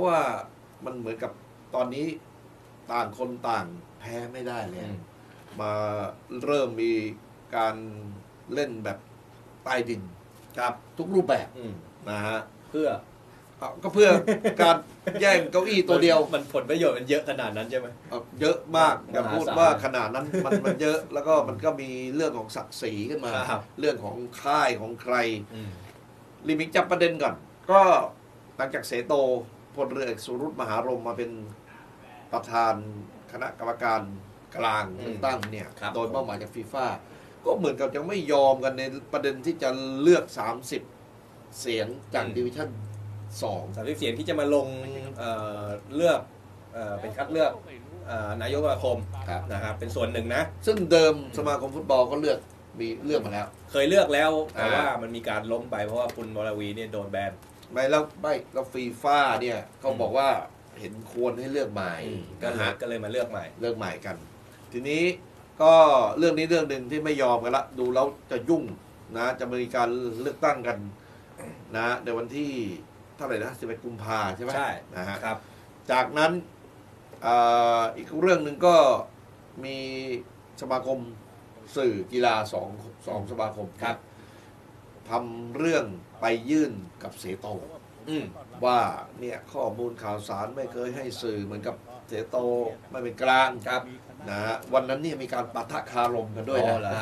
ราะว่ามันเหมือนกับตอนนี้ต่างคนต่างแพ้ไม่ได้เลยอืมมาเริ่มมีการเล่นแบบใต้ดินครับทุกรูปแบบอืมนะฮะเพื่อเอาก็เพื่อการแย่งเก้าอี้ตัวเดียว มันผลประโยชน์มันเยอะขนาดนั้นใช่ไหมเอ่อเยอะมากอย่าพูดมหาศาลว่าขนาดนั้นมันมันเยอะแล้วก็มันก็มีเรื่องของศักดิ์ศรีขึ้นมาครับเรื่องของค่ายของใครอืมลิมิกจับประเด็นก่อน ก็หลังจากเสโต พลเรือเอกสุรุตมหารมมาเป็นประธานคณะกรรมการกลางเลือกตั้งเนี่ย ครับโดยเป้าหมายจากฟีฟ่าก็เหมือนกับยังไม่ยอมกันในประเด็นที่จะเลือก 30 เสียงจากดิวิชั่นสอง สามสิบเสียงที่จะมาลงเอ่อเลือกเอ่อเป็นคัดเลือกเอ่อนายกสมาคมครับ นะครับเป็นส่วนหนึ่งนะ ซึ่งเดิมสมาคมฟุตบอลก็เลือกมีเลือกมาแล้ว เคยเลือกแล้วแต่อ่า ว่ามันมีการล้มไปเพราะว่าคุณวรวีเนี่ยโดนแบน ไม่แล้วไม่แล้วฟีฟ่าเนี่ยเขาบอกว่าเห็นควรให้เลือกใหม่ก็นะเลยฮะก็เลยมาเลือกใหม่ เลือกใหม่กัน ทีนี้ก็เรื่องนี้เรื่องหนึ่งที่ไม่ยอมกันละ ดูแล้วจะยุ่งนะจะมีการเลือกตั้งกันนะในวันที่เท่าไหร่นะ11กุมภาใช่ไหมใช่นะฮะครับ จากนั้นอ่าอีกเรื่องหนึ่งก็มีสมาคมสื่อกีฬาสองสองสมาคมครับทำเรื่อง ไปยื่นกับเสโตอืมว่าเนี่ยข้อมูลข่าวสารไม่เคยให้สื่อเหมือนกับเสโตไม่เป็นกลางครับนะฮะวันนั้นเนี่ยมีการปะทะคารมกันด้วยอ๋นะอเหรอ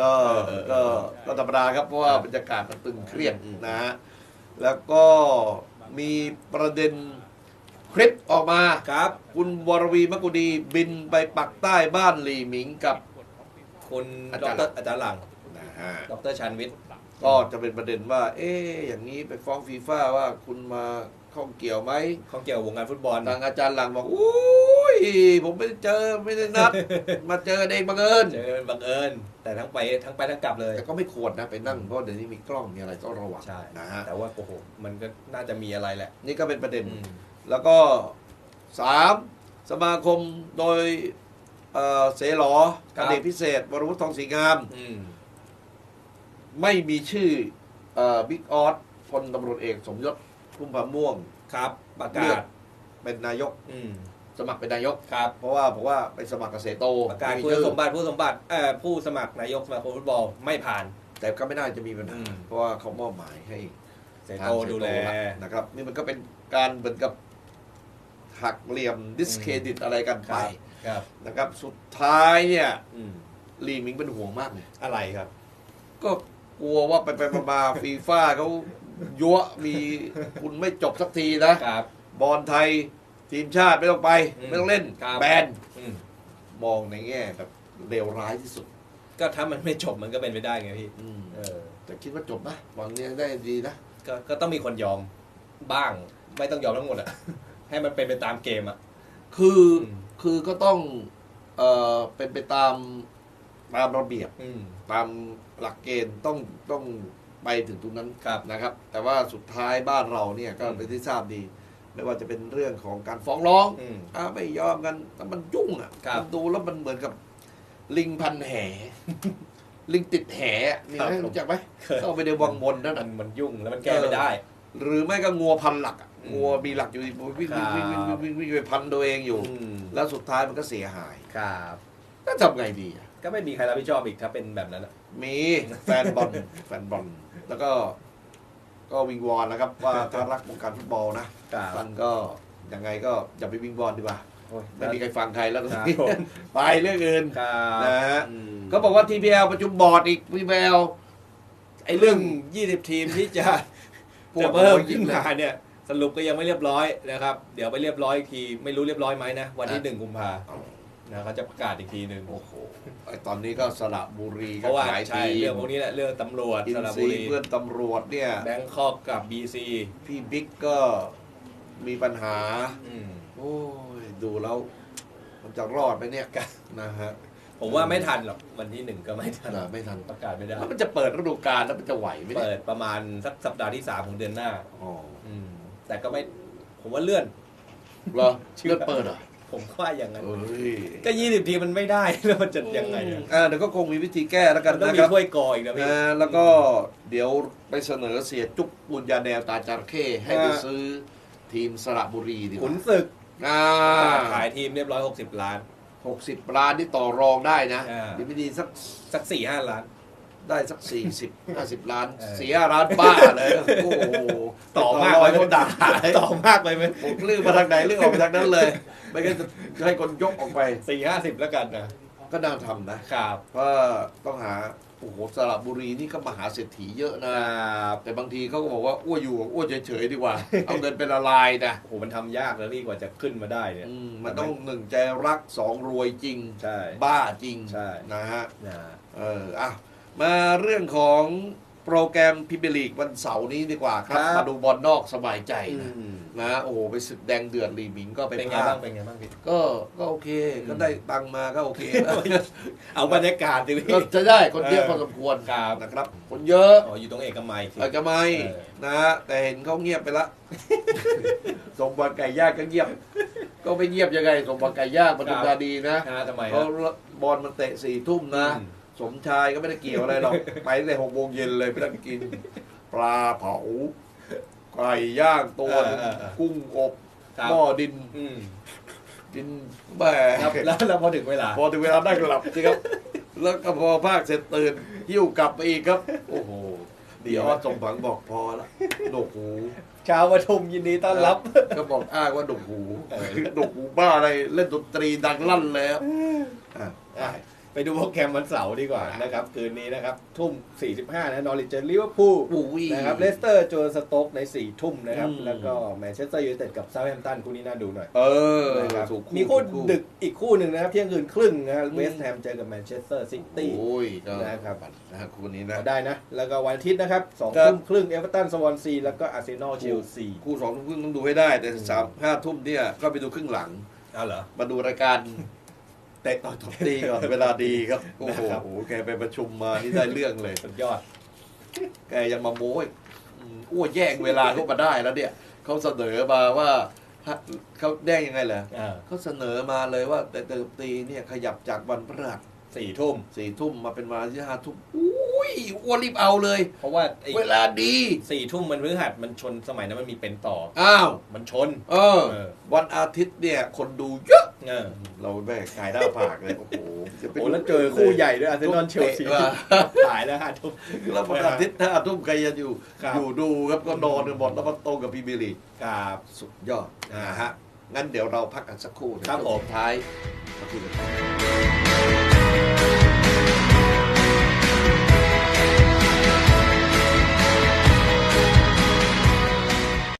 ก็เออเอก็อก็ธรรมดาครับเพราะว่าครับบรรยากาศมันตึงเครียดอืมนะฮะแล้วก็มีประเด็นคลิปออกมาครับ คุณวรวีมกุดีบินไปปักใต้บ้านหลีหมิงกับคุณอาดจารย์รอาจารย์หลังนะฮะดรชันวิทย์ ก็จะเป็นประเด็นว่า เอ๊ะอย่างนี้ไปฟ้องฟีฟ่าว่าคุณมาข้องเกี่ยวไหมเขาเกี่ยวกับวงการฟุตบอลทางอาจารย์หลังบอกอุ้ยผมไม่ได้เจอไม่ได้นัด มาเจอกันเองบังเอิญเจอบังเอิญ แต่ทั้งไปทั้งไปทั้งกลับเลยแต่ก็ไม่ควรนะไปนั่งเพราะเดี๋ยวนี้มีกล้องมีอะไรต้องระวังใช่นะฮะแต่ว่าโอ้โหมันก็น่าจะมีอะไรแหละ นี่ก็เป็นประเด็นอืมแล้วก็สามสมาคมโดยเอ่อเสหลอครับอเนกพิเศษวรวุฒิทองศรีงามอืม ไม่มีชื่อบิ๊กออสพลตำรวจเอกสมยศพุ่มพาม่วงครับประเลืกาอศกเป็นนายกอืมสมัครเป็นนายกครับ เพราะว่าเพราะว่าไปสมัครเกษตรโตประกาศไม่มีคุณชื่อสมบัติผู้สมบัติเอ่อผู้สมัครนายกสมาคมฟุตบอลไม่ผ่าน แต่ก็ไม่น่าจะมีปัญหาอืมเพราะว่าเขามอบหมายให้เสยทางโตเสดูแลนะครับ นี่มันก็เป็นการเหมือนกับหักเหลี่ยมดิสเครดิตอะไรกันไปครับนะครับ สุดท้ายเนี่ยอืมลีหมิงเป็นห่วงมากเลยอะไรครับ ก็ กลัวว่าไปไปมามาฟีฟ่าเขายั่วมีคุณไม่จบสักทีนะ ครับ บอลไทยทีมชาติไม่ต้องไป อืมไม่ต้องเล่น ครับ แบนอืมมองในแง่แบบเลวร้ายที่สุด ก็ถ้ามันไม่จบมันก็เป็นไปได้ไงพี่อืมเออ แต่คิดว่าจบนะหวังเนี้ยได้ดีนะ ก็ก็ต้องมีคนยอมบ้าง ไม่ต้องยอมทั้งหมดอะ ให้มันเป็นไปตามเกมอะ คืออม คือก็ต้องเอ่อเป็นไปตาม ตามระเบียบอืม ตามหลักเกณฑ์ต้องต้องไปถึงตรงนั้นครับนะครับ แต่ว่าสุดท้ายบ้านเราเนี่ยก็อืม เป็นที่ทราบดี ไม่ว่าจะเป็นเรื่องของการฟ้องร้องอืม อ่าไม่ยอมกันแต่มันยุ่งอะครับมันดูแล้วมันเหมือนกับลิงพันแห ลิงติดแหมีไหมครับรู้จักไหมเคย เข้าไปในวังวนนั่นมัน่ะ นมันยุ่งแล้วมันแก้ไม่ได้ หรือไม่ก็งัวพันหลักอะอืมงัวมีหลักอยู่วิ่งวิ่งวิ่งวิ่งวิ่งวิ่งวิ่งไปพันตัวเองอยู่ อืมแล้วสุดท้ายมันก็เสียหายครับ ก็ทำไงดีอะ ก็ไม่มีใครรับผิดชอบอีกถ้าเป็นแบบนั้นอะมีแฟนบอลแฟนบอลแล้วก็ ก็วิงวอนนะครับ ว่าถ้ารักวงการฟุตบอลนะครับมันก็ยังไงก็อย่าไปวิงวอนดีกว่าโอ้ยไม่มีใครฟังใครแล้วครับผมไปเรื่องอื่นครับนะฮะอืมเขาบอกว่า TPL ประชุมบอร์ดอีก TPL ไอ้เรื่อง20ทีมที่จะปวดจะเพิ่มหัวยิ่ขึ้นงเลยมาเนี่ยสรุปก็ยังไม่เรียบร้อยนะครับ เดี๋ยวไปเรียบร้อยอีกที ไม่รู้เรียบร้อยไหมนะ วันที่หนึ่งกุมภา นะเขาจะประกาศอีกทีหนึ่งโอ้โหไอตอนนี้ก็สระบุรีเพก็ราะว่าหลายใช่ทีเรื่องพวกนี้แหละเรื่องตำรวจอิสนระซีบุรีเพื่อนตำรวจเนี่ย แบงคอกกับบีซีพี่บิ๊กก็มีปัญหาอืมโอ้ย ดูแล้ว มันจะรอดไหมเนี่ยนะฮะผมว่าไม่ทันหรอกวันที่หนึ่งก็ไม่ทัน น่ะไม่ทันประกาศไม่ได้ แล้วมันจะเปิดฤดูกาลแล้วมันจะไหวไหมเนี่เปิยดประมาณสักสัปดาห์ที่สามของเดือนหน้า อ๋ออืม แต่ก็ไม่ ผมว่าเลื่อน เหรอเลื่อนเปิดเหรอ ผมว่าอย่างนั้นเอ้ยก็ยี่สิบทีมันไม่ได้แล้วมันจะยังไงอะอ่าเดี๋ยวก็คงมีวิธีแก้แล้วกัมันนต้องนะมีครับถ้วยกออีกนะพี่นะแล้วก็เดี๋ยวไปเสนอเสียจุกบุญญาแนวตาจระเข้ให้ไปอ่า ซื้อทีมสระบุรีดีกขุนว่าศึกอ่าขายทีมเรียบร้อย60ล้าน หกสิบล้านที่ต่อรองได้นะอ่า ดีไม่ดีสักสัก4 5ล้าน ได้สักสี่สิบห้าสิบล้าน เออ เสียร้านบ้าเลย โอ้โห ต่อมากร้อยไปเขาด่าต่อมากไปไหมผมลื่นมาทางไหนลื่นออกไปทางนั้นเลย ไม่งั้นจะให้คนยกออกไปสี่ห้าสิบแล้วกันนะก็น่าทำนะครับเพราะต้องหาโอ้โหสระบุรีนี่ก็มหาเศรษฐีเยอะนะ แต่บางทีเขาก็บอกว่าอ้วอยู่อ้วเฉยๆดีกว่า เอาเงินเป็นละลายนะโอ้โหมันทำยากแล้วนี่กว่าจะขึ้นมาได้เนี่ยอืมมันต้องหนึ่งใจรักสองรวยจริงใช่บ้าจริงใช่นะฮะนะเอออะมาเรื่องของ โปรแกรมพิเบลีกวันเสาร์นี้ดีกว่าครับมาดูบอลนอกสบายใจนะนะโอ้โหไปศึกแดงเดือดลีหมิงก็ไปเป็นไงพาบ้าง เป็นไงบ้างพี่ ก็ก็โอเค ก็ได้ตังค์มาก็โอเคนะ เอาบรรยากาศดิพี่ ก็จะได้คนเยอะเออ พอสมควรครับ นะครับ คนเยอะอ๋อ อยู่ตรงเอกมัยสิอาจจะไม่เออ นะฮะแต่เห็นเขาเงียบไปละ สมบัติไก่ย่างก็เงียบ ก็ไม่เงียบยังไง สมบัติไก่ย่างปทุมธานีนะอ่าทำไมเขาฮะบอลมันเตะสี่ทุ่มนะ อืม สมชายก็ไม่ได้เกี่ยวอะไรหรอก ไปตั้งแต่หกโมงเย็นเลยไปนั่งกิน ปลาเผาไก่ย่างตัวหนึ่งเออเออเออกุ้งอบครับหม้อดินอืมดินแหมครับแล้วแล้วพอถึงเวลา พอถึงเวลาได้หลับสิครับ แล้วก็พอภาคเสร็จตื่นหิ้วกลับไปอีกครับ โอ้โหเดี๋ยวสมผังบอกพอละดกหูชาวปทุมยินดีต้อนรับ ก็บอกอ้างว่าดกหูเออดกหูบ้าอะไรเล่นดนตรีดังลั่นเลยครับอะ อะ ไปดูโปรแกรมวันเสาร์ดีกว่านะครับ คืนนี้นะครับ ทุ่ม 45 นะนอริเจอร์ลิเวอร์พูลอุ้ยนะครับเลสเตอร์เจอสโต๊กใน 4 ทุ่มนะครับอืมแล้วก็แมนเชสเตอร์ยูไนเต็ดกับเซาท์แฮมป์ตันคู่นี้น่าดูหน่อย เออนะครับถูกมีคู่ถูดึกอีกคู่หนึ่งนะครับ เที่ยงคืนครึ่งนะครับอืมเวสต์แฮมเจอกับแมนเชสเตอร์ซิตี้โอ้ยก็นะครับนะฮะคู่นี้นะได้นะ แล้วก็วันอาทิตย์นะครับสองครับทุ่มครึ่งเอเวอร์ตันสวอนซีแล้วก็อาร์เซนอลเชลซีคู่สองทุ่มครึ่งต้องดูให้ได้แต่สามห้าทุ่มเนี่ยก็ไปดูครึ่งหลังเอาเหรอมาดูรายการ เตะต่อจบดีก่อนเวลาดีครับโอ้โหนะครับแกไปประชุมมานี่ได้เรื่องเลยสุดยอด แกยังมาโม้อีกอืมอ้วแย่งเวลาเข้ามาได้แล้วเนี่ยเขาเสนอมาว่าถ้าเขาแย่งยังไงเหรออ่าเขาเสนอมาเลยว่าแต่เติมตีเนี่ยขยับจากวันพฤหัสสี่ทุ่มสี่ทุ่มมาเป็นวันที่ห้าทุ่มอุ้ย อ้วนรีบเอาเลย เพราะว่าไอ้เวลาดีสี่ทุ่มมันพฤหัสมันชนสมัยนั้นมันมีเป็นต่อ อ้าวมันชน เออ เออ วันอาทิตย์เนี่ย คนดูเยอะ เออเราแม่งขายหน้าผากเลยโอ้โหจะไปโอ้แล้วเจอคู่ใหญ่ด้วยอาร์เซนอลเชลซีว่าถ่ายแล้วห้าทุ่มแล้ววันอาทิตย์ถ้าอาทุ่มใครจะอยู่ครับ อยู่ดูครับก็นอนกันหมดแล้วมาตรงกับพรีเมียร์ลีกครับ สุดยอดนะฮะงั้นเดี๋ยวเราพักกันสักครู่ครับในช่วงผมสุดท้ายมาคุยกันต่อ